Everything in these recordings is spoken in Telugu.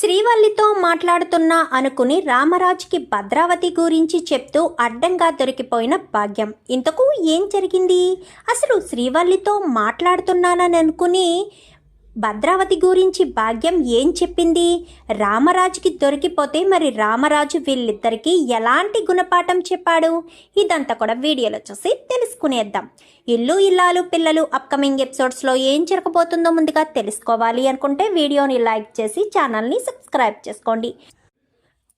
శ్రీవల్లితో మాట్లాడుతున్నా అనుకుని రామరాజుకి భద్రావతి గురించి చెప్తూ అడ్డంగా దొరికిపోయిన భాగ్యం. ఇంతకు ఏం జరిగింది? అసలు శ్రీవల్లితో మాట్లాడుతున్నానని అనుకుని భద్రావతి గురించి భాగ్యం ఏం చెప్పింది? రామరాజుకి దొరికిపోతే మరి రామరాజు వీళ్ళిద్దరికీ ఎలాంటి గుణపాఠం చెప్పాడు? ఇదంతా కూడా వీడియోలో చూసి తెలుసుకునేద్దాం. ఇల్లు ఇల్లాలు పిల్లలు అప్కమింగ్ ఎపిసోడ్స్లో ఏం జరగబోతుందో ముందుగా తెలుసుకోవాలి అనుకుంటే వీడియోని లైక్ చేసి ఛానల్ని సబ్స్క్రైబ్ చేసుకోండి.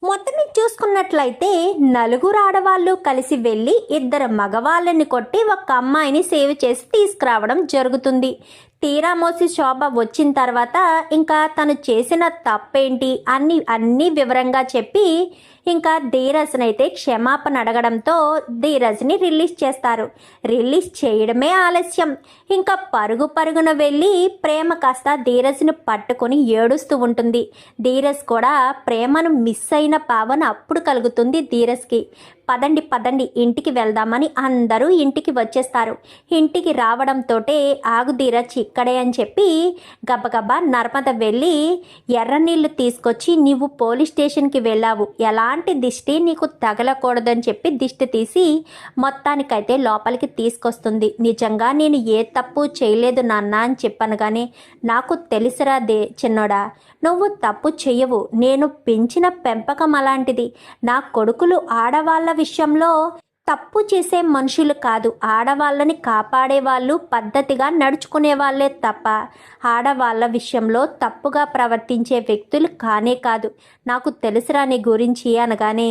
మొత్తం చూసుకున్నట్లయితే నలుగురు ఆడవాళ్ళు కలిసి వెళ్ళి ఇద్దరు మగవాళ్ళని కొట్టి ఒక అమ్మాయిని సేవ్ చేసి తీసుకురావడం జరుగుతుంది. తీరా మోసి శోభ వచ్చిన తర్వాత ఇంకా తను చేసిన తప్పేంటి? అన్ని అన్నీ వివరంగా చెప్పి ఇంకా ధీరజ్ని అయితే క్షమాపణ అడగడంతో ధీరజ్ని రిలీజ్ చేస్తారు. రిలీజ్ చేయడమే ఆలస్యం. ఇంకా పరుగు పరుగున వెళ్ళి ప్రేమ కాస్త ధీరజ్ని పట్టుకొని ఏడుస్తూ ఉంటుంది. ధీరజ్ కూడా ప్రేమను మిస్ అయిన పావన అప్పుడు కలుగుతుంది ధీరజ్కి. పదండి పదండి ఇంటికి వెళ్దామని అందరూ ఇంటికి వచ్చేస్తారు. ఇంటికి రావడంతో ఆగు ధీరజ్ ఇక్కడే అని చెప్పి గబగబా నర్మద వెళ్ళి ఎర్ర నీళ్ళు తీసుకొచ్చి నీవు పోలీస్ స్టేషన్కి వెళ్ళావు. ఎలా ఎలాంటి దిష్టి నీకు తగలకూడదని చెప్పి దిష్టి తీసి మొత్తానికైతే లోపలికి తీసుకొస్తుంది. నిజంగా నేను ఏ తప్పు చేయలేదు నాన్న అని చెప్పాను కానీ నాకు తెలుసురా దే చిన్నోడా. నువ్వు తప్పు చెయ్యవు. నేను పెంచిన పెంపకం అలాంటిది. నా కొడుకులు ఆడవాళ్ళ విషయంలో తప్పు చేసే మనుషులు కాదు. ఆడవాళ్ళని కాపాడే వాళ్ళు పద్ధతిగా నడుచుకునే వాళ్ళే తప్ప ఆడవాళ్ళ విషయంలో తప్పుగా ప్రవర్తించే వ్యక్తులు కానే కాదు. నాకు తెలుసురా నీ గురించి అనగానే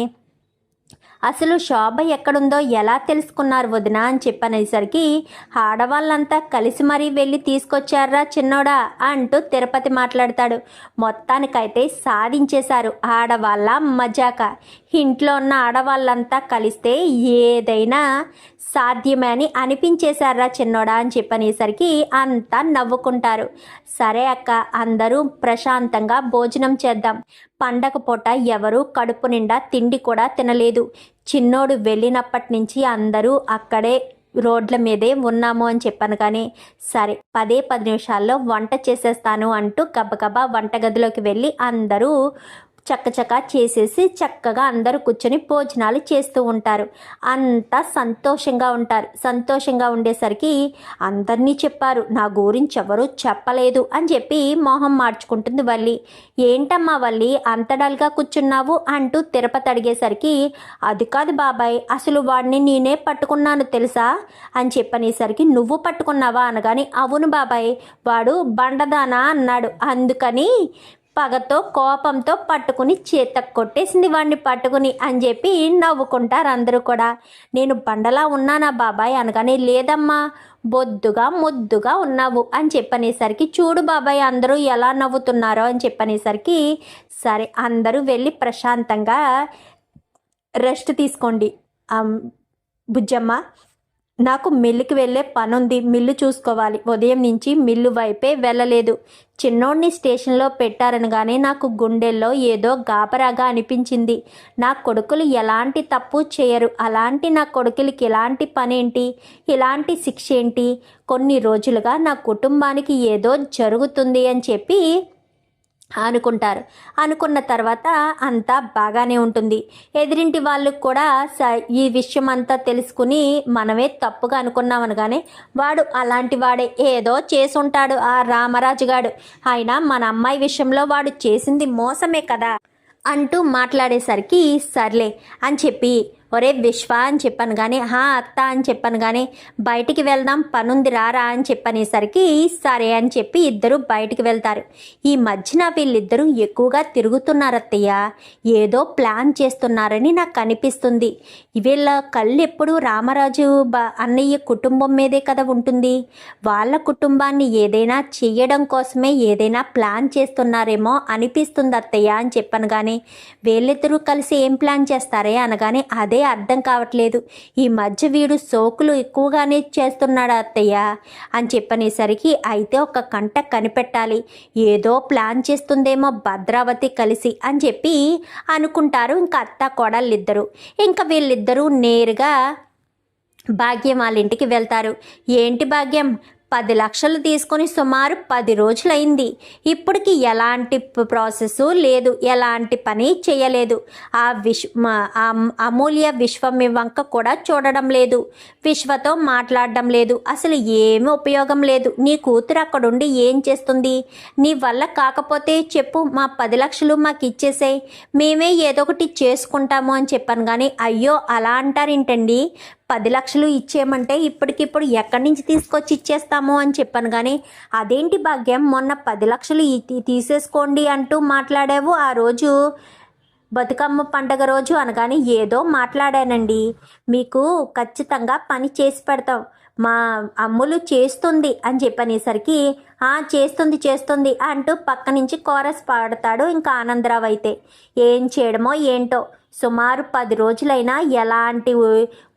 అసలు శోభ ఎక్కడుందో ఎలా తెలుసుకున్నారు వదిన అని చెప్పనేసరికి ఆడవాళ్ళంతా కలిసి మరీ వెళ్ళి తీసుకొచ్చారా చిన్నోడా అంటూ తిరుపతి మాట్లాడతాడు. మొత్తానికైతే సాధించేశారు ఆడవాళ్ళ మజాక. ఇంట్లో ఉన్న ఆడవాళ్ళంతా కలిస్తే ఏదైనా సాధ్యమే అని అనిపించేశారా చిన్నోడా అని చెప్పనేసరికి అంతా నవ్వుకుంటారు. సరే అక్క అందరూ ప్రశాంతంగా భోజనం చేద్దాం. పండగ పూట ఎవరూ కడుపు నిండా తిండి కూడా తినలేదు. చిన్నోడు వెళ్ళినప్పటి నుంచి అందరూ అక్కడే రోడ్ల మీదే ఉన్నాము అని చెప్పాను కానీ సరే పదే పది నిమిషాల్లో వంట చేసేస్తాను అంటూ గబగబా వంటగదిలోకి వెళ్ళి అందరూ చక్కచక్క చేసేసి చక్కగా అందరూ కూర్చొని భోజనాలు చేస్తూ ఉంటారు. అంతా సంతోషంగా ఉంటారు. సంతోషంగా ఉండేసరికి అందరినీ చెప్పారు నా గురించి ఎవరు చెప్పలేదు అని చెప్పి మొహం మార్చుకుంటుంది వల్లి. ఏంటమ్మా వల్లి అంతడాలుగా కూర్చున్నావు అంటూ తిరుపతి అడిగేసరికి అది కాదు బాబాయ్ అసలు వాడిని నేనే పట్టుకున్నాను తెలుసా? అని చెప్పనేసరికి నువ్వు పట్టుకున్నావా? అనగాని అవును బాబాయ్ వాడు బండదానా అన్నాడు. అందుకని పగతో కోపంతో పట్టుకుని చేత కొట్టేసింది వాడిని పట్టుకుని అని చెప్పి నవ్వుకుంటారు అందరూ కూడా. నేను బండలా ఉన్నానా బాబాయ్ అనగానే లేదమ్మా బొద్దుగా ముద్దుగా ఉన్నావు అని చెప్పనేసరికి చూడు బాబాయ్ అందరూ ఎలా నవ్వుతున్నారో అని చెప్పనేసరికి సరే అందరూ వెళ్ళి ప్రశాంతంగా రెస్ట్ తీసుకోండి బుజ్జమ్మ నాకు మిల్లుకి వెళ్ళే పనుంది మిల్లు చూసుకోవాలి. ఉదయం నుంచి మిల్లు వైపే వెళ్ళలేదు. చిన్నోడిని స్టేషన్లో పెట్టారనగానే నాకు గుండెల్లో ఏదో గాబరాగా అనిపించింది. నా కొడుకులు ఎలాంటి తప్పు చేయరు. అలాంటి నా కొడుకులకి ఎలాంటి పనేంటి? ఇలాంటి శిక్ష ఏంటి కొన్ని రోజులుగా నా కుటుంబానికి ఏదో జరుగుతుంది అని చెప్పి అనుకుంటారు. అనుకున్న తర్వాత అంతా బాగానే ఉంటుంది. ఎదిరింటి వాళ్ళకు కూడా స ఈ విషయం అంతా తెలుసుకుని మనమే తప్పుగా అనుకున్నాం అనగానే వాడు అలాంటి వాడే ఏదో చేసుంటాడు ఆ రామరాజు గాడు అయినా మన అమ్మాయి విషయంలో వాడు చేసింది మోసమే కదా అంటూ మాట్లాడేసరికి సర్లే అని చెప్పి ఒరే విశ్వ అని చెప్పాను కానీ హా అత్త అని చెప్పాను కానీ బయటికి వెళ్దాం పనుంది రారా అని చెప్పనేసరికి సరే అని చెప్పి ఇద్దరు బయటికి వెళ్తారు. ఈ మధ్యన వీళ్ళిద్దరూ ఎక్కువగా తిరుగుతున్నారు అత్తయ్య ఏదో ప్లాన్ చేస్తున్నారని నాకు అనిపిస్తుంది. వీళ్ళ కళ్ళు ఎప్పుడు రామరాజు బ అన్నయ్య కుటుంబం మీదే కదా ఉంటుంది. వాళ్ళ కుటుంబాన్ని ఏదైనా చేయడం కోసమే ఏదైనా ప్లాన్ చేస్తున్నారేమో అనిపిస్తుంది అత్తయ్య అని చెప్పాను కానీ వీళ్ళిద్దరూ కలిసి ఏం ప్లాన్ చేస్తారే అనగానే అదే అర్థం కావట్లేదు. ఈ మధ్య వీడు సోకులు ఎక్కువగానే చేస్తున్నాడు అత్తయ్య? అని చెప్పనేసరికి అయితే ఒక కంట కనిపెట్టాలి. ఏదో ప్లాన్ చేస్తుందేమో భద్రావతి కలిసి అని చెప్పి అనుకుంటారు. ఇంకా అత్త కోడళ్ళిద్దరూ. ఇంకా వీళ్ళిద్దరూ నేరుగా భాగ్యం వాళ్ళ ఇంటికి వెళ్తారు. ఏంటి భాగ్యం? పది లక్షలు తీసుకొని సుమారు పది రోజులైంది. ఇప్పటికి ఎలాంటి ప్రాసెస్ లేదు. ఎలాంటి పని చేయలేదు. ఆ విశ్ అమూల్య విశ్వం వంక కూడా చూడడం లేదు. విశ్వతో మాట్లాడడం లేదు. అసలు ఏమి ఉపయోగం లేదు. నీ కూతురు అక్కడుండి ఏం చేస్తుంది? నీ వల్ల కాకపోతే చెప్పు మా పది లక్షలు మాకు ఇచ్చేసేయ్. మేమే ఏదో ఒకటి చేసుకుంటాము అని చెప్పాను కానీ అయ్యో అలా అంటారేంటండి? పది లక్షలు ఇచ్చేయమంటే ఇప్పటికిప్పుడు ఎక్కడి నుంచి తీసుకొచ్చి ఇచ్చేస్తాము అని చెప్పాను. కానీ అదేంటి భాగ్యం? మొన్న పది లక్షలు తీసేసుకోండి అంటూ మాట్లాడావు. ఆ రోజు బతుకమ్మ పండగ రోజు అనగానే ఏదో మాట్లాడానండి. మీకు ఖచ్చితంగా పని చేసి పెడతాం. మా అమ్ములు చేస్తుంది అని చెప్పనేసరికి "ఆ, చేస్తుంది చేస్తుంది అంటూ పక్క నుంచి కోరస్ పాడతాడు ఇంకా ఆనందరావు అయితే. ఏం చేయడమో ఏంటో? సుమారు పది రోజులైనా ఎలాంటి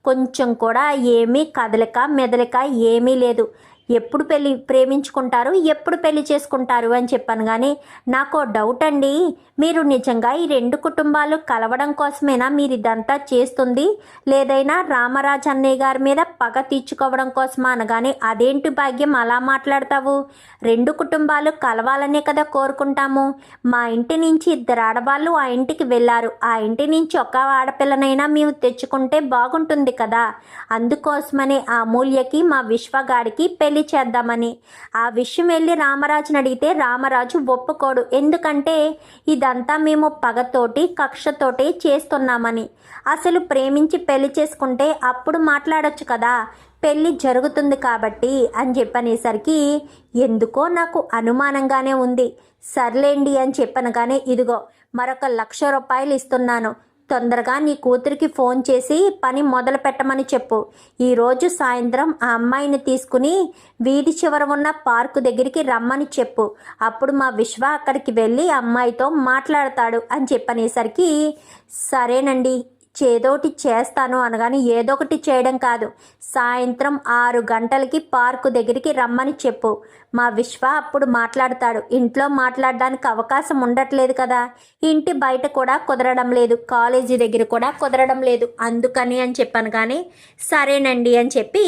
కొంచెం కూడా ఏమీ కదలిక మెదలిక ఏమీ లేదు. ఎప్పుడు పెళ్ళి ప్రేమించుకుంటారు ఎప్పుడు పెళ్ళి చేసుకుంటారు అని చెప్పాను కానీ నాకు డౌట్ అండి. మీరు నిజంగా ఈ రెండు కుటుంబాలు కలవడం కోసమేనా మీరు ఇదంతా చేస్తుంది? లేదైనా రామరాజు అన్నయ్య గారి మీద పగ తీర్చుకోవడం కోసమా అనగానే అదేంటి భాగ్యం అలా మాట్లాడతావు? రెండు కుటుంబాలు కలవాలనే కదా కోరుకుంటాము. మా ఇంటి నుంచి ఇద్దరు ఆడవాళ్ళు ఆ ఇంటికి వెళ్ళారు. ఆ ఇంటి నుంచి ఒక ఆడపిల్లనైనా మేము తెచ్చుకుంటే బాగుంటుంది కదా. అందుకోసమనే ఆ మూల్యకి మా విశ్వగాడికి పెళ్ళి చేద్దామని. ఆ విషయం వెళ్ళి రామరాజుని అడిగితే రామరాజు ఒప్పుకోడు. ఎందుకంటే ఇదంతా మేము పగతోటి కక్షతోటి చేస్తున్నామని. అసలు ప్రేమించి పెళ్ళి చేసుకుంటే అప్పుడు మాట్లాడొచ్చు కదా. పెళ్ళి జరుగుతుంది కాబట్టి అని చెప్పనేసరికి ఎందుకో నాకు అనుమానంగానే ఉంది. సర్లేండి అని చెప్పనగానే ఇదిగో మరొక లక్ష రూపాయలు ఇస్తున్నాను. తొందరగా నీ కూతురికి ఫోన్ చేసి పని మొదలు పెట్టమని చెప్పు. ఈరోజు సాయంత్రం ఆ అమ్మాయిని తీసుకుని వీధి చివర ఉన్న పార్కు దగ్గరికి రమ్మని చెప్పు. అప్పుడు మా విశ్వ అక్కడికి వెళ్ళి అమ్మాయితో మాట్లాడతాడు అని చెప్పనేసరికి సరేనండి. చేదోటి చేస్తాను అనగాని ఏదో ఒకటి చేయడం కాదు. సాయంత్రం ఆరు గంటలకి పార్కు దగ్గరికి రమ్మని చెప్పు. మా విశ్వ అప్పుడు మాట్లాడతాడు. ఇంట్లో మాట్లాడడానికి అవకాశం ఉండట్లేదు కదా. ఇంటి బయట కూడా కుదరడం లేదు. కాలేజీ దగ్గర కూడా కుదరడం లేదు. అందుకని అని చెప్పాను కానీ సరేనండి అని చెప్పి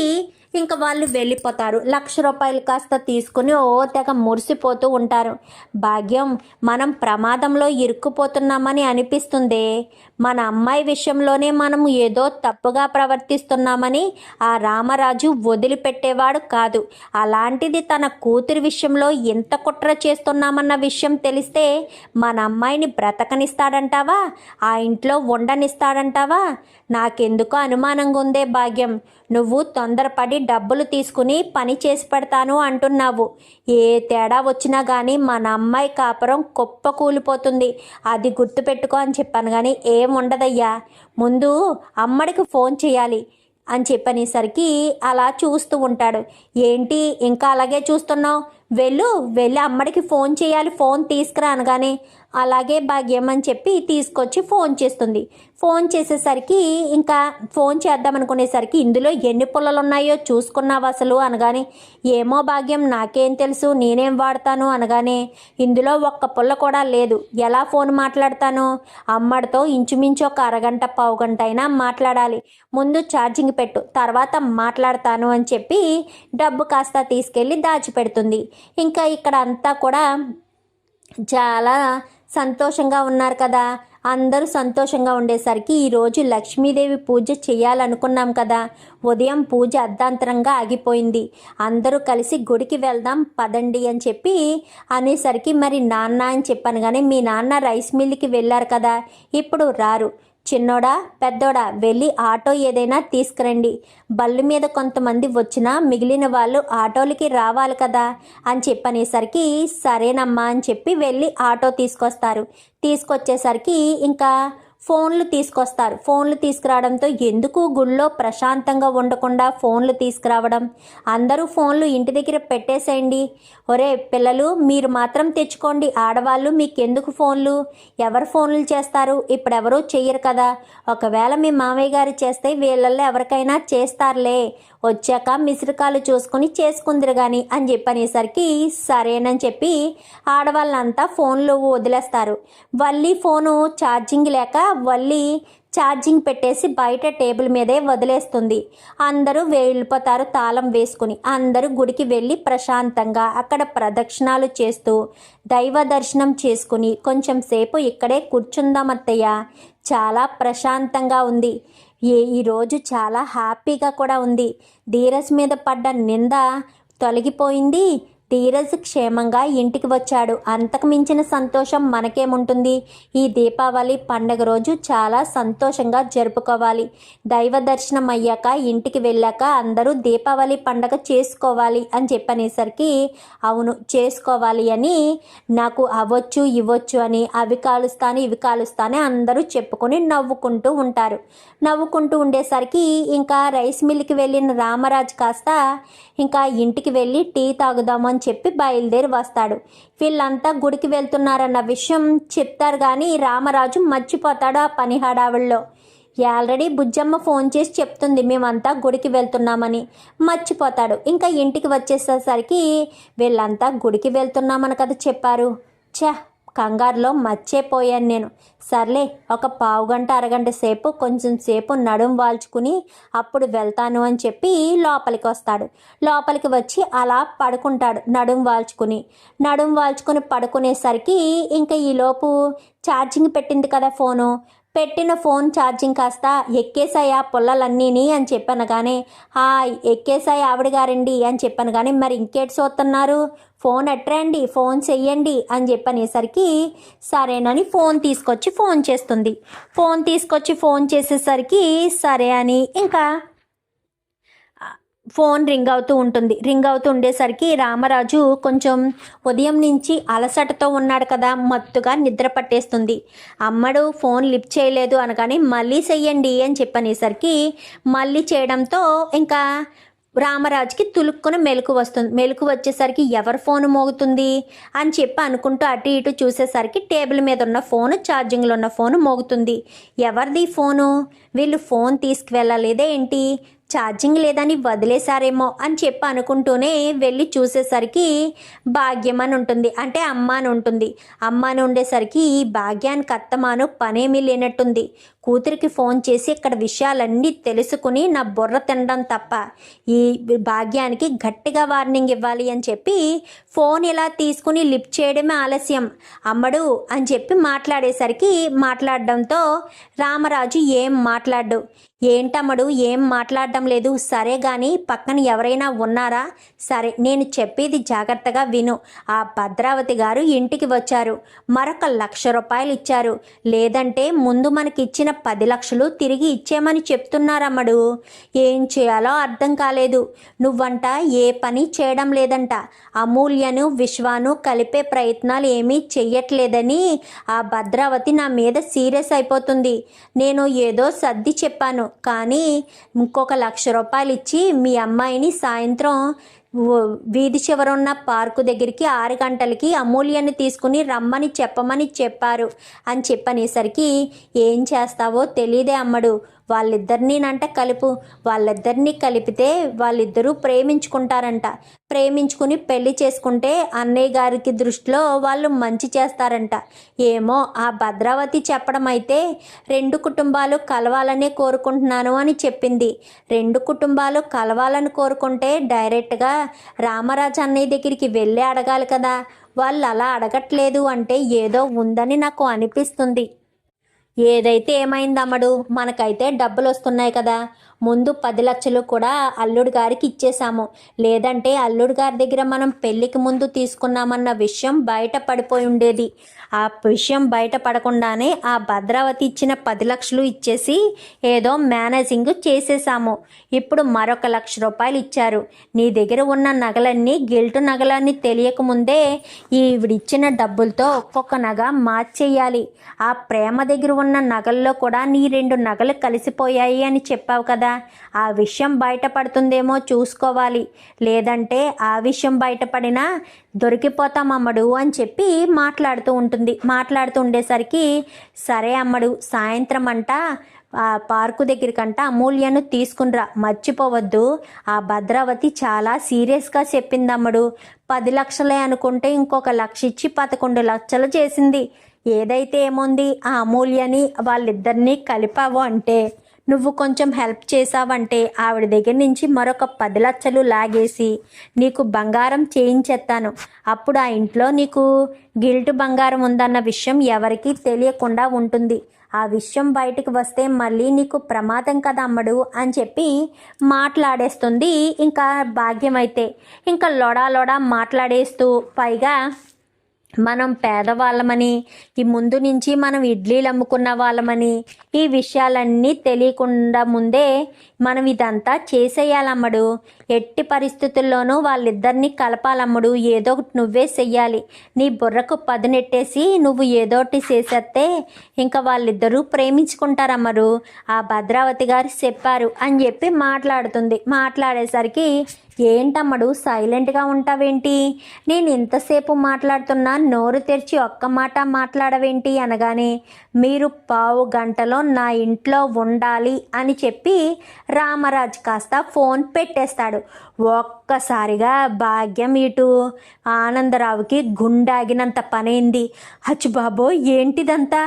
ఇంకా వాళ్ళు వెళ్ళిపోతారు. లక్ష రూపాయలు కాస్త తీసుకుని ఓ తెగ మురిసిపోతూ ఉంటారు. భాగ్యం మనం ప్రమాదంలో ఇరుక్కుపోతున్నామని అనిపిస్తుంది. మన అమ్మాయి విషయంలోనే మనం ఏదో తప్పుగా ప్రవర్తిస్తున్నామని ఆ రామరాజు వదిలిపెట్టేవాడు కాదు. అలాంటిది తన కూతురి విషయంలో ఎంత కుట్ర చేస్తున్నామన్న విషయం తెలిస్తే మన అమ్మాయిని బ్రతకనిస్తాడంటావా? ఆ ఇంట్లో ఉండనిస్తాడంటావా? నాకెందుకో అనుమానంగా ఉందే భాగ్యం. నువ్వు తొందరపడి డబ్బులు తీసుకుని పని చేసి పెడతాను అంటున్నావు. ఏ తేడా వచ్చినా కానీ మన అమ్మాయి కాపురం కుప్ప కూలిపోతుంది. అది గుర్తుపెట్టుకో అని చెప్పాను కానీ ఏం ఉండదయ్యా. ముందు అమ్మడికి ఫోన్ చేయాలి అని చెప్పనేసరికి అలా చూస్తూ ఉంటాడు. ఏంటి ఇంకా అలాగే చూస్తున్నావు? వెళ్ళు వెళ్ళి అమ్మడికి ఫోన్ చేయాలి ఫోన్ తీసుకురా అనగానే అలాగే భాగ్యం అని చెప్పి తీసుకొచ్చి ఫోన్ చేస్తుంది. ఫోన్ చేసేసరికి ఇంకా ఫోన్ చేద్దాం అనుకునేసరికి ఇందులో ఎన్ని పుల్లలు ఉన్నాయో చూసుకున్నావు అసలు అనగానే ఏమో భాగ్యం నాకేం తెలుసు నేనేం వాడతాను అనగానే ఇందులో ఒక్క పుల్ల కూడా లేదు. ఎలా ఫోన్ మాట్లాడతాను? అమ్మడితో ఇంచుమించు ఒక అరగంట పావు గంట అయినా మాట్లాడాలి. ముందు ఛార్జింగ్ పెట్టు తర్వాత మాట్లాడతాను అని చెప్పి డబ్బు కాస్త తీసుకెళ్ళి దాచిపెడుతుంది. ఇంకా ఇక్కడ అంతా కూడా చాలా సంతోషంగా ఉన్నారు కదా. అందరూ సంతోషంగా ఉండేసరికి ఈరోజు లక్ష్మీదేవి పూజ చేయాలనుకున్నాం కదా. ఉదయం పూజ అర్ధాంతరంగా ఆగిపోయింది. అందరూ కలిసి గుడికి వెళ్దాం పదండి అని చెప్పి అనేసరికి మరి నాన్న అని చెప్పాను కానీ మీ నాన్న రైస్ మిల్లుకి వెళ్ళారు కదా. ఇప్పుడు రారు. చిన్నోడా పెద్దోడా వెళ్ళి ఆటో ఏదైనా తీసుకురండి. బళ్ళు మీద కొంతమంది వచ్చినా మిగిలిన వాళ్ళు ఆటోలకి రావాలి కదా అని చెప్పనేసరికి సరేనమ్మా అని చెప్పి వెళ్ళి ఆటో తీసుకొస్తారు. తీసుకొచ్చేసరికి ఇంకా ఫోన్లు తీసుకొస్తారు. ఫోన్లు తీసుకురావడంతో ఎందుకు గుళ్ళో ప్రశాంతంగా ఉండకుండా ఫోన్లు తీసుకురావడం? అందరూ ఫోన్లు ఇంటి దగ్గర పెట్టేసేయండి. ఒరే పిల్లలు మీరు మాత్రం తెచ్చుకోండి. ఆడవాళ్ళు మీకు ఎందుకు ఫోన్లు? ఎవరు ఫోన్లు చేస్తారు? ఇప్పుడు ఎవరూ చెయ్యరు కదా. ఒకవేళ మీ మామయ్య గారు చేస్తే వీళ్ళల్లో ఎవరికైనా చేస్తారులే. వచ్చాక మిశ్రకాలు చూసుకుని చేసుకుందరు కానీ అని చెప్పనేసరికి సరేనని చెప్పి ఆడవాళ్ళంతా ఫోన్లో వదిలేస్తారు. వల్లి ఫోను ఛార్జింగ్ లేక వల్లి ఛార్జింగ్ పెట్టేసి బయట టేబుల్ మీదే వదిలేస్తుంది. అందరూ వెళ్ళిపోతారు తాళం వేసుకుని. అందరూ గుడికి వెళ్ళి ప్రశాంతంగా అక్కడ ప్రదక్షిణాలు చేస్తూ దైవ దర్శనం చేసుకుని కొంచెం సేపు ఇక్కడే కూర్చుందాం అత్తయ్య చాలా ప్రశాంతంగా ఉంది. ఏ ఈరోజు చాలా హ్యాపీగా కూడా ఉంది. ధీరజ్ మీద పడ్డ నింద తొలగిపోయింది. ధీరజ్ క్షేమంగా ఇంటికి వచ్చాడు. అంతకు మించిన సంతోషం మనకేముంటుంది? ఈ దీపావళి పండగ రోజు చాలా సంతోషంగా జరుపుకోవాలి. దైవ దర్శనం అయ్యాక ఇంటికి వెళ్ళాక అందరూ దీపావళి పండగ చేసుకోవాలి అని చెప్పనేసరికి అవును చేసుకోవాలి అని నాకు అవ్వచ్చు ఇవ్వచ్చు అని అవి కాలుస్తాను ఇవి కాలుస్తానే అందరూ చెప్పుకొని నవ్వుకుంటూ ఉంటారు. నవ్వుకుంటూ ఉండేసరికి ఇంకా రైస్ మిల్కి వెళ్ళిన రామరాజు కాస్త ఇంకా ఇంటికి వెళ్ళి టీ తాగుదాము అని చెప్పి బయలుదేరి వస్తాడు. వీళ్ళంతా గుడికి వెళ్తున్నారన్న విషయం చెప్తారు కానీ రామరాజు మర్చిపోతాడు ఆ పని హడావిడిలో. ఆల్రెడీ బుజ్జమ్మ ఫోన్ చేసి చెప్తుంది మేమంతా గుడికి వెళ్తున్నామని. మర్చిపోతాడు. ఇంకా ఇంటికి వచ్చేసేసరికి వీళ్ళంతా గుడికి వెళ్తున్నామని కదా చెప్పారు. ఛా! కంగారులో మర్చిపోయాను నేను. సర్లే ఒక పావు గంట అరగంట సేపు కొంచెం సేపు నడుం వాల్చుకుని అప్పుడు వెళ్తాను అని చెప్పి లోపలికి వస్తాడు. లోపలికి వచ్చి అలా పడుకుంటాడు నడుం వాల్చుకుని. నడుం వాల్చుకుని పడుకునేసరికి ఇంకా ఈలోపు ఛార్జింగ్ పెట్టింది కదా ఫోను. పెట్టిన ఫోన్ ఛార్జింగ్ కాస్త ఎక్కేసాయా పుల్లలన్నీని అని చెప్పాను కానీ హాయ్ ఎక్కేసాయి ఆవిడ గారండి అని చెప్పాను కానీ మరి ఇంకేటి చూస్తున్నారు ఫోన్ ఎట్రండి ఫోన్ చెయ్యండి అని చెప్పనేసరికి సరేనని ఫోన్ తీసుకొచ్చి ఫోన్ చేస్తుంది. ఫోన్ తీసుకొచ్చి ఫోన్ చేసేసరికి సరే అని ఇంకా ఫోన్ రింగ్ అవుతూ ఉంటుంది. రింగ్ అవుతూ ఉండేసరికి రామరాజు కొంచెం ఉదయం నుంచి అలసటతో ఉన్నాడు కదా మత్తుగా నిద్ర పట్టేస్తుంది. అమ్మడు ఫోన్ లిఫ్ట్ చేయలేదు అనగానే మళ్ళీ చెయ్యండి అని చెప్పనేసరికి మళ్ళీ చేయడంతో ఇంకా రామరాజుకి తులుక్కున మెలకు వస్తుంది. మెలకు వచ్చేసరికి ఎవరి ఫోన్ మోగుతుంది అని చెప్పి అనుకుంటూ అటు ఇటు చూసేసరికి టేబుల్ మీద ఉన్న ఫోన్ ఛార్జింగ్లో ఉన్న ఫోన్ మోగుతుంది. ఎవరిది ఫోను? వీళ్ళు ఫోన్ తీసుకువెళ్ళలేదే ఏంటి? ఛార్జింగ్ లేదని వదిలేశారేమో అని చెప్పి అనుకుంటూనే వెళ్ళి చూసేసరికి భాగ్యం అని ఉంటుంది. అంటే అమ్మ అని ఉంటుంది. అమ్మ అని ఉండేసరికి ఈ భాగ్యానికి అత్తమాను పనేమీ లేనట్టుంది. కూతురికి ఫోన్ చేసి ఇక్కడ విషయాలన్నీ తెలుసుకుని నా బుర్ర తినడం తప్ప ఈ భాగ్యానికి గట్టిగా వార్నింగ్ ఇవ్వాలి అని చెప్పి ఫోన్ ఇలా తీసుకుని లిఫ్ట్ చేయడమే ఆలస్యం. అమ్మడు అని చెప్పి మాట్లాడేసరికి మాట్లాడడంతో రామరాజు ఏం మాట్లాడు ఏంటమ్మడు ఏం మాట్లాడడం లేదు. సరే కానీ పక్కన ఎవరైనా ఉన్నారా? సరే నేను చెప్పేది జాగ్రత్తగా విను. ఆ భద్రావతి గారు ఇంటికి వచ్చారు. మరొక లక్ష రూపాయలు ఇచ్చారు. లేదంటే ముందు మనకి ఇచ్చిన పది లక్షలు తిరిగి ఇచ్చేమని చెప్తున్నారమ్మడు. ఏం చేయాలో అర్థం కాలేదు. నువ్వంట ఏ పని చేయడం లేదంట. అమూల్యను విశ్వాను కలిపే ప్రయత్నాలు ఏమీ చెయ్యట్లేదని ఆ భద్రావతి నా మీద సీరియస్ అయిపోతుంది. నేను ఏదో సర్ది చెప్పాను. కానీ ఇంకొక లక్ష రూపాయలు ఇచ్చి మీ అమ్మాయిని సాయంత్రం వీధి చివరున్న పార్కు దగ్గరికి ఆరు గంటలకి అమూల్యాన్ని తీసుకుని రమ్మని చెప్పమని చెప్పారు అని చెప్పనేసరికి ఏం చేస్తావో తెలియదే అమ్మడు. వాళ్ళిద్దరినీనంట కలుపు. వాళ్ళిద్దరినీ కలిపితే వాళ్ళిద్దరూ ప్రేమించుకుంటారంట. ప్రేమించుకుని పెళ్ళి చేసుకుంటే అన్నయ్య గారికి దృష్టిలో వాళ్ళు మంచి చేస్తారంట. ఏమో ఆ భద్రావతి చెప్పడం అయితే రెండు కుటుంబాలు కలవాలనే కోరుకుంటున్నాను అని చెప్పింది. రెండు కుటుంబాలు కలవాలని కోరుకుంటే డైరెక్ట్గా రామరాజు అన్నయ్య దగ్గరికి వెళ్ళి అడగాలి కదా. వాళ్ళు అలా అడగట్లేదు అంటే ఏదో ఉందని నాకు అనిపిస్తుంది. ఏదైతే ఏమైందమ్మడు? మనకైతే డబ్బులు వస్తున్నాయి కదా. ముందు పది లక్షలు కూడా అల్లుడు గారికి ఇచ్చేసాము లేదంటే అల్లుడు గారి దగ్గర మనం పెళ్ళికి ముందు తీసుకున్నామన్న విషయం బయట పడిపోయి ఉండేది. ఆ విషయం బయట పడకుండానే ఆ భద్రావతి ఇచ్చిన పది లక్షలు ఇచ్చేసి ఏదో మేనేజింగ్ చేసేసాము ఇప్పుడు మరొక లక్ష రూపాయలు ఇచ్చారు. నీ దగ్గర ఉన్న నగలన్నీ గిల్టు నగలన్నీ తెలియకముందే ఈవిడిచ్చిన డబ్బులతో ఒక్కొక్క నగ మార్చేయాలి. ఆ ప్రేమ దగ్గర ఉన్న నగల్లో కూడా నీ రెండు నగలు కలిసిపోయాయి అని చెప్పావు కదా. ఆ విషయం బయటపడుతుందేమో చూసుకోవాలి. లేదంటే ఆ విషయం బయటపడినా దొరికిపోతాం అమ్మడు అని చెప్పి మాట్లాడుతూ ఉంటుంది. మాట్లాడుతూ ఉండేసరికి సరే అమ్మడు సాయంత్రం అంట ఆ పార్కు దగ్గరికంట అమూల్యను తీసుకునిరా. మర్చిపోవద్దు. ఆ భద్రావతి చాలా సీరియస్గా చెప్పింది అమ్మడు. పది లక్షలే అనుకుంటే ఇంకొక లక్ష ఇచ్చి పదకొండు లక్షలు చేసింది. ఏదైతే ఏముంది? ఆ అమూల్యని వాళ్ళిద్దరినీ కలిపావు అంటే. నువ్వు కొంచెం హెల్ప్ చేసావంటే ఆవిడ దగ్గర నుంచి మరొక పది లక్షలు లాగేసి నీకు బంగారం చేయించేస్తాను అప్పుడు ఆ ఇంట్లో నీకు గిల్ట్ బంగారం ఉందన్న విషయం ఎవరికీ తెలియకుండా ఉంటుంది. ఆ విషయం బయటికి వస్తే మళ్ళీ నీకు ప్రమాదం కదా అమ్మడు అని చెప్పి మాట్లాడేస్తుంది. ఇంకా భాగ్యం అయితే ఇంకా లొడా లొడా మాట్లాడేస్తూ పైగా మనం పేదవాళ్ళమని ఈ ముందు నుంచి మనం ఇడ్లీలు అమ్ముకున్న వాళ్ళమని ఈ విషయాలన్నీ తెలియకుండా ముందే మనం ఇదంతా చేసేయాలమ్మడు. ఎట్టి పరిస్థితుల్లోనూ వాళ్ళిద్దరిని కలపాలమ్మడు. ఏదో ఒకటి నువ్వే చెయ్యాలి నీ బుర్రకు పదునెట్టేసి నువ్వు ఏదో ఒకటి చేసేస్తే ఇంకా వాళ్ళిద్దరూ ప్రేమించుకుంటారమ్మరు ఆ భద్రావతి గారు చెప్పారు అని చెప్పి మాట్లాడుతుంది. మాట్లాడేసరికి ఏంటమ్మడు సైలెంట్గా ఉంటావేంటి? నేను ఇంతసేపు మాట్లాడుతున్నా నోరు తెరిచి ఒక్క మాట మాట్లాడవేంటి అనగానే మీరు పావు గంటలో నా ఇంట్లో ఉండాలి అని చెప్పి రామరాజు కాస్త ఫోన్ పెట్టేస్తాడు. ఒక్కసారిగా భాగ్యం ఇటు ఆనందరావుకి గుండాగినంత పనైంది. అచ్చుబాబో ఏంటిదంతా?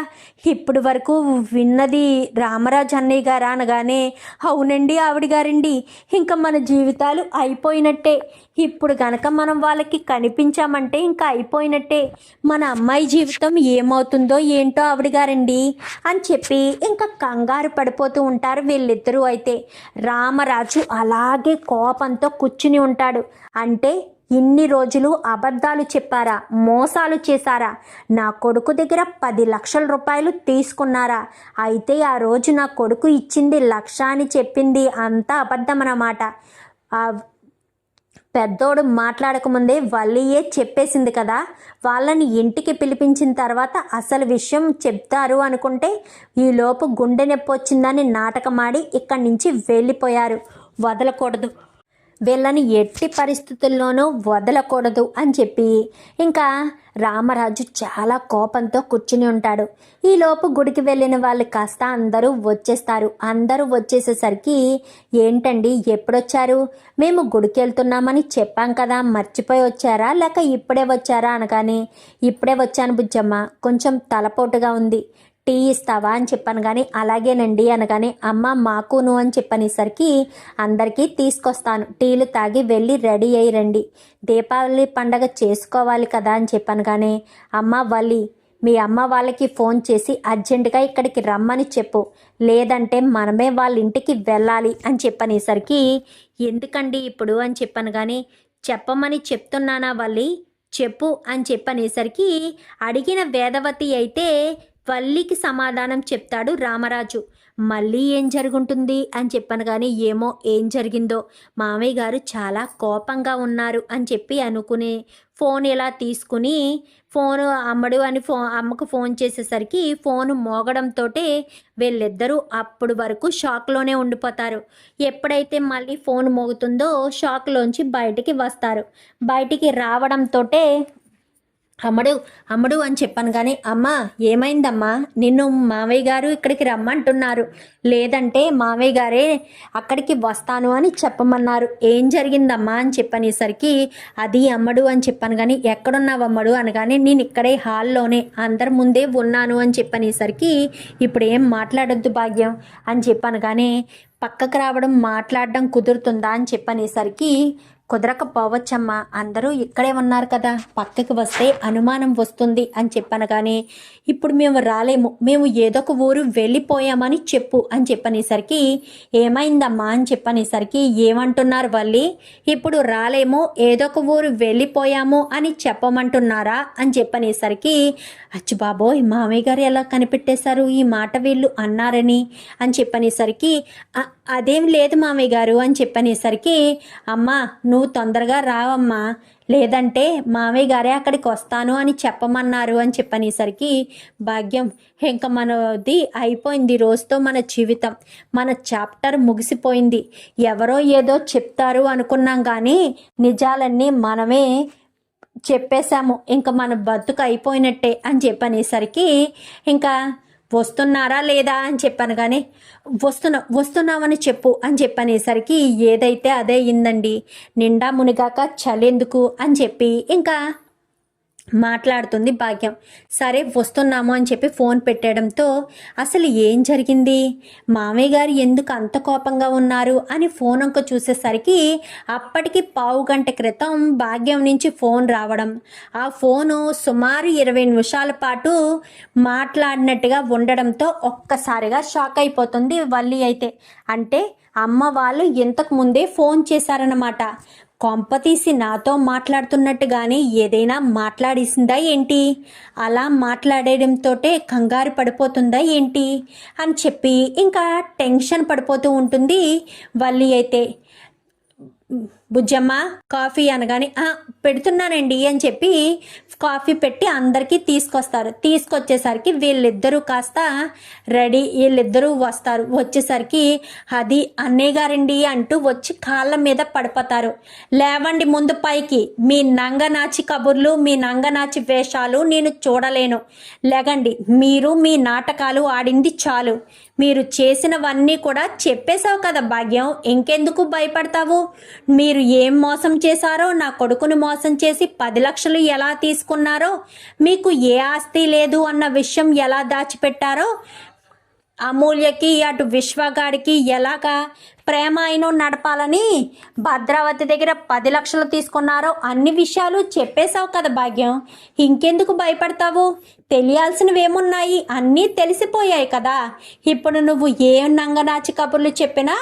ఇప్పుడు వరకు విన్నది రామరాజు అన్నయ్య గారు అనగానే అవునండి ఆవిడ గారండి ఇంకా మన జీవితాలు అయిపోయినట్టే. ఇప్పుడు గనక మనం వాళ్ళకి కనిపించామంటే ఇంకా అయిపోయినట్టే. మన అమ్మాయి జీవితం ఏమవుతుందో ఏంటో ఆవిడ గారండి? అని చెప్పి ఇంకా కంగారు పడిపోతూ ఉంటారు వీళ్ళిద్దరూ అయితే. రామరాజు అలాగే కోపంతో కూర్చుని ఉంటాడు. అంటే ఇన్ని రోజులు అబద్ధాలు చెప్పారా? మోసాలు చేశారా? నా కొడుకు దగ్గర పది లక్షల రూపాయలు తీసుకున్నారా? అయితే ఆ రోజు నా కొడుకు ఇచ్చింది లక్ష అని చెప్పింది అంతా అబద్ధం అన్నమాట. పెద్దోడు మాట్లాడకముందే వల్లియే చెప్పేసింది కదా. వాళ్ళని ఇంటికి పిలిపించిన తర్వాత అసలు విషయం చెప్తారు అనుకుంటే ఈలోపు గుండె నొప్పి వచ్చిందని నాటకమాడి ఇక్కడి నుంచి వెళ్ళిపోయారు. వదలకూడదు. వీళ్ళని ఎట్టి పరిస్థితుల్లోనూ వదలకూడదు అని చెప్పి ఇంకా రామరాజు చాలా కోపంతో కూర్చుని ఉంటాడు. ఈలోపు గుడికి వెళ్ళిన వాళ్ళు కాస్త అందరూ వచ్చేస్తారు. అందరూ వచ్చేసేసరికి ఏంటండి ఎప్పుడొచ్చారు? మేము గుడికి వెళ్తున్నామని చెప్పాం కదా మర్చిపోయి వచ్చారా? లేక ఇప్పుడే వచ్చారా అనగానే ఇప్పుడే వచ్చాను బుజ్జమ్మ. కొంచెం తలపోటుగా ఉంది. టీ ఇస్తావా అని చెప్పాను కానీ అలాగేనండి అనగానే అమ్మ మాకును అని చెప్పనేసరికి అందరికీ తీసుకొస్తాను. టీలు తాగి వెళ్ళి రెడీ అయ్యి రండి. దీపావళి పండగ చేసుకోవాలి కదా అని చెప్పాను కానీ అమ్మ వల్లి మీ అమ్మ వాళ్ళకి ఫోన్ చేసి అర్జెంటుగా ఇక్కడికి రమ్మని చెప్పు. లేదంటే మనమే వాళ్ళ ఇంటికి వెళ్ళాలి అని చెప్పనేసరికి ఎందుకండి ఇప్పుడు అని చెప్పాను కానీ చెప్పమని చెప్తున్నానా వాళ్ళి చెప్పు అని చెప్పనేసరికి అడిగిన వేదవతి అయితే వల్లికి సమాధానం చెప్తాడు రామరాజు. మళ్ళీ ఏం జరుగుంటుంది? అని చెప్పాను కానీ ఏమో ఏం జరిగిందో? మామయ్య గారు చాలా కోపంగా ఉన్నారు అని చెప్పి అనుకుని ఫోన్ ఇలా తీసుకుని ఫోన్ అమ్మడు అని ఫో అమ్మకు ఫోన్ చేసేసరికి ఫోన్ మోగడంతో వీళ్ళిద్దరూ అప్పుడు వరకు షాక్లోనే ఉండిపోతారు. ఎప్పుడైతే మళ్ళీ ఫోన్ మోగుతుందో షాక్లోంచి బయటికి వస్తారు. బయటికి రావడంతో అమ్మడు అమ్మడు అని చెప్పాను కానీ అమ్మ ఏమైందమ్మా? నిన్ను మావయ్య గారు ఇక్కడికి రమ్మంటున్నారు. లేదంటే మావయ్య గారే అక్కడికి వస్తాను అని చెప్పమన్నారు. ఏం జరిగిందమ్మా అని చెప్పనేసరికి అది అమ్మడు అని చెప్పాను కానీ ఎక్కడున్నావు అమ్మడు అనగానే నేను ఇక్కడే హాల్లోనే అందరి ముందే ఉన్నాను అని చెప్పనేసరికి ఇప్పుడు ఏం మాట్లాడొద్దు భాగ్యం అని చెప్పాను కానీ పక్కకు రావడం మాట్లాడడం కుదురుతుందా అని చెప్పనేసరికి కుదరకపోవచ్చమ్మా. అందరూ ఇక్కడే ఉన్నారు కదా. పక్కకి వస్తే అనుమానం వస్తుంది అని చెప్పాను కానీ ఇప్పుడు మేము రాలేము. మేము ఏదో ఒక ఊరు వెళ్ళిపోయామని చెప్పు అని చెప్పనేసరికి ఏమైందమ్మా అని చెప్పనేసరికి ఏమంటున్నారు వల్లి? ఇప్పుడు రాలేము. ఏదో ఒక ఊరు వెళ్ళిపోయాము అని చెప్పమంటున్నారా? అని చెప్పనేసరికి అచ్చు బాబోయ్ మామయ్య గారు ఎలా కనిపెట్టేశారు? ఈ మాట వీళ్ళు అన్నారని అని చెప్పనేసరికి అదేం లేదు మామయ్య గారు అని చెప్పనేసరికి అమ్మా నువ్వు తొందరగా రావమ్మా. లేదంటే మామయ్య గారే అక్కడికి వస్తాను అని చెప్పమన్నారు అని చెప్పనేసరికి భాగ్యం ఇంకా మనది అయిపోయింది రోజుతో మన జీవితం. మన చాప్టర్ ముగిసిపోయింది. ఎవరో ఏదో చెప్తారు అనుకున్నాం కానీ నిజాలన్నీ మనమే చెప్పేశాము. ఇంకా మన బతుకు అయిపోయినట్టే అని చెప్పనేసరికి ఇంకా వస్తున్నారా లేదా అని చెప్పాను కానీ వస్తున్నా వస్తున్నామని చెప్పు అని చెప్పనేసరికి ఏదైతే అదే అయిందండి నిండా మునిగాక చలెందుకు అని చెప్పి ఇంకా మాట్లాడుతుంది భాగ్యం. సరే వస్తున్నాము అని చెప్పి ఫోన్ పెట్టేయడంతో అసలు ఏం జరిగింది? మామయ్య గారు ఎందుకు అంత కోపంగా ఉన్నారు? అని ఫోన్ అంక చూసేసరికి అప్పటికి పావు గంట క్రితం భాగ్యం నుంచి ఫోన్ రావడం. ఆ ఫోను సుమారు ఇరవై నిమిషాల పాటు మాట్లాడినట్టుగా ఉండడంతో ఒక్కసారిగా షాక్ అయిపోతుంది వల్లి అయితే. అంటే అమ్మ వాళ్ళు ఇంతకు ముందే ఫోన్ చేశారన్నమాట. కొంపతీసి నాతో మాట్లాడుతున్నట్టుగానే ఏదైనా మాట్లాడేసిందా ఏంటి? అలా మాట్లాడేయడంతో కంగారు పడిపోతుందా ఏంటి? అని చెప్పి ఇంకా టెన్షన్ పడిపోతూ ఉంటుంది వల్లి అయితే. బుజ్జమ్మ కాఫీ అనగానే పెడుతున్నానండి అని చెప్పి కాఫీ పెట్టి అందరికీ తీసుకొస్తారు. తీసుకొచ్చేసరికి వీళ్ళిద్దరూ కాస్త రెడీ వీళ్ళిద్దరూ వస్తారు. వచ్చేసరికి అది అన్నయ్య గారండి అంటూ వచ్చి కాళ్ళ మీద పడిపోతారు. లేవండి ముందు పైకి. మీ నంగనాచి కబుర్లు మీ నంగనాచి వేషాలు నేను చూడలేను. లేగండి మీరు మీ నాటకాలు ఆడింది చాలు. మీరు చేసినవన్నీ కూడా చెప్పేశావు కదా భాగ్యం. ఇంకెందుకు భయపడతావు? మీరు ఏం మోసం చేశారో నా కొడుకుని మోసం చేసి పది లక్షలు ఎలా తీసుకున్నారో మీకు ఏ ఆస్తి లేదు అన్న విషయం ఎలా దాచిపెట్టారో అమూల్యకి అటు విశ్వగాడికి ఎలాగా ప్రేమ అయిన నడపాలని భద్రావతి దగ్గర పది లక్షలు తీసుకున్నారో అన్ని విషయాలు చెప్పేశావు కదా భాగ్యం. ఇంకెందుకు భయపడతావు? తెలియాల్సినవేమున్నాయి? అన్నీ తెలిసిపోయాయి కదా. ఇప్పుడు నువ్వు ఏ నంగనాచి కబుర్లు చెప్పినా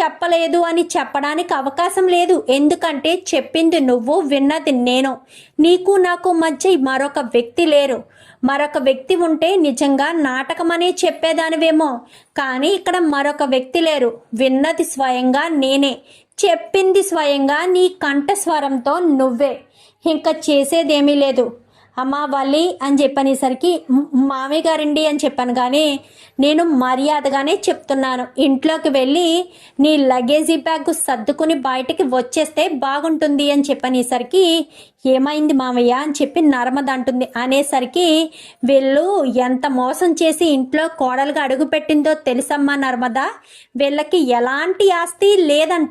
చెప్పలేదు అని చెప్పడానికి అవకాశం లేదు. ఎందుకంటే చెప్పింది నువ్వు విన్నది నేను. నీకు నాకు మధ్య మరొక వ్యక్తి లేరు. మరొక వ్యక్తి ఉంటే నిజంగా నాటకమనే చెప్పేదానివేమో. కానీ ఇక్కడ మరొక వ్యక్తి లేరు. విన్నది స్వయంగా నేనే. చెప్పింది స్వయంగా నీ కంఠస్వరంతో నువ్వే. ఇంకా చేసేదేమీ లేదు. అమ్మా వల్లి అని చెప్పనేసరికి "మ్- మామయ్య గారండి అని చెప్పాను. కానీ నేను మర్యాదగానే చెప్తున్నాను. ఇంట్లోకి వెళ్ళి నీ లగేజీ బ్యాగ్ సర్దుకుని బయటకి వచ్చేస్తే బాగుంటుంది అని చెప్పనేసరికి ఏమైంది మామయ్య? అని చెప్పి నర్మద అంటుంది. అనేసరికి వీళ్ళు ఎంత మోసం చేసి ఇంట్లో కోడలుగా అడుగుపెట్టిందో తెలుసమ్మా నర్మద. వీళ్ళకి ఎలాంటి ఆస్తి లేదంట.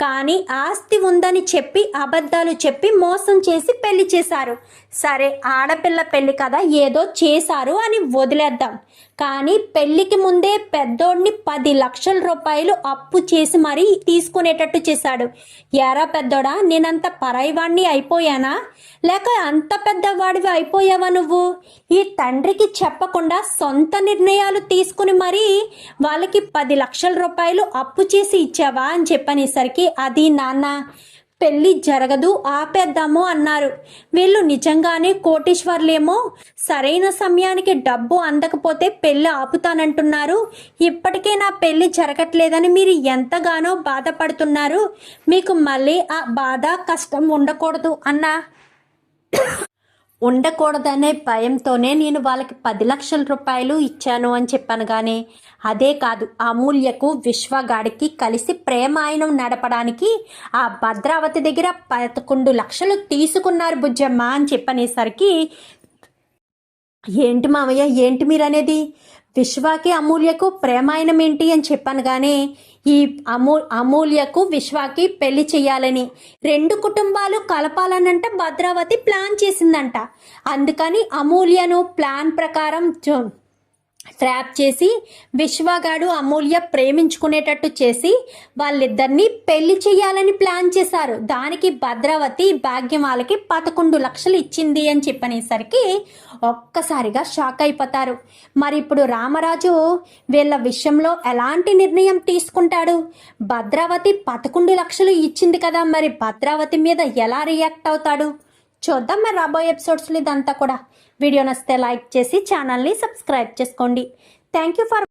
కానీ ఆస్తి ఉందని చెప్పి అబద్ధాలు చెప్పి మోసం చేసి పెళ్ళి చేశారు. సరే ఆడపిల్ల పెళ్ళి కదా ఏదో చేశారు అని వదిలేద్దాం. కానీ పెళ్ళికి ముందే పెద్దోడిని పది లక్షల రూపాయలు అప్పు చేసి మరీ తీసుకునేటట్టు చేశాడు. ఎరా పెద్దోడా నేనంత పరాయివాణ్ణి అయిపోయానా? లేక అంత పెద్దవాడివి అయిపోయావా నువ్వు? ఈ తండ్రికి చెప్పకుండా సొంత నిర్ణయాలు తీసుకుని మరీ వాళ్ళకి పది లక్షల రూపాయలు అప్పు చేసి ఇచ్చావా? అని చెప్పనేసరికి అది నాన్న పెళ్ళి జరగదు ఆపేద్దాము అన్నారు. వీళ్ళు నిజంగానే కోటేశ్వర్లేమో? సరైన సమయానికి డబ్బు అందకపోతే పెళ్ళి ఆపుతానంటున్నారు. ఇప్పటికే నా పెళ్ళి జరగట్లేదని మీరు ఎంతగానో బాధపడుతున్నారు. మీకు మళ్ళీ ఆ బాధ కష్టం ఉండకూడదు అన్నా. ఉండకూడదనే భయంతోనే నేను వాళ్ళకి పది లక్షల రూపాయలు ఇచ్చాను అని చెప్పాను కానీ అదే కాదు అమూల్యకు విశ్వగాడికి కలిసి ప్రేమాయణం నడపడానికి ఆ భద్రావతి దగ్గర పదకొండు లక్షలు తీసుకున్నారు బుజ్జమ్మ అని చెప్పనేసరికి ఏంటి మామయ్య ఏంటి మీరు అనేది విశ్వాకి అమూల్యకు ప్రేమాయణం ఏంటి? అని చెప్పాను కానీ ఈ అమూ అమూల్యకు విశ్వాకి పెళ్ళి చేయాలని రెండు కుటుంబాలు కలపాలనంట భద్రావతి ప్లాన్ చేసిందంట. అందుకని అమూల్యను ప్లాన్ ప్రకారం ట్రాప్ చేసి విశ్వగాడు అమూల్య ప్రేమించుకునేటట్టు చేసి వాళ్ళిద్దరినీ పెళ్ళి చేయాలని ప్లాన్ చేశారు. దానికి భద్రావతి భాగ్యం వాళ్ళకి పదకొండు లక్షలు ఇచ్చింది అని చెప్పనేసరికి ఒక్కసారిగా షాక్ అయిపోతారు. మరి ఇప్పుడు రామరాజు వీళ్ళ విషయంలో ఎలాంటి నిర్ణయం తీసుకుంటాడు? భద్రావతి పదకొండు లక్షలు ఇచ్చింది కదా మరి భద్రావతి మీద ఎలా రియాక్ట్ అవుతాడు? చూద్దాం. మరి రాబోయే ఎపిసోడ్స్లో ఇదంతా కూడా. వీడియో నచ్చితే లైక్ చేసి ఛానల్ని సబ్స్క్రైబ్ చేసుకోండి. Thank you for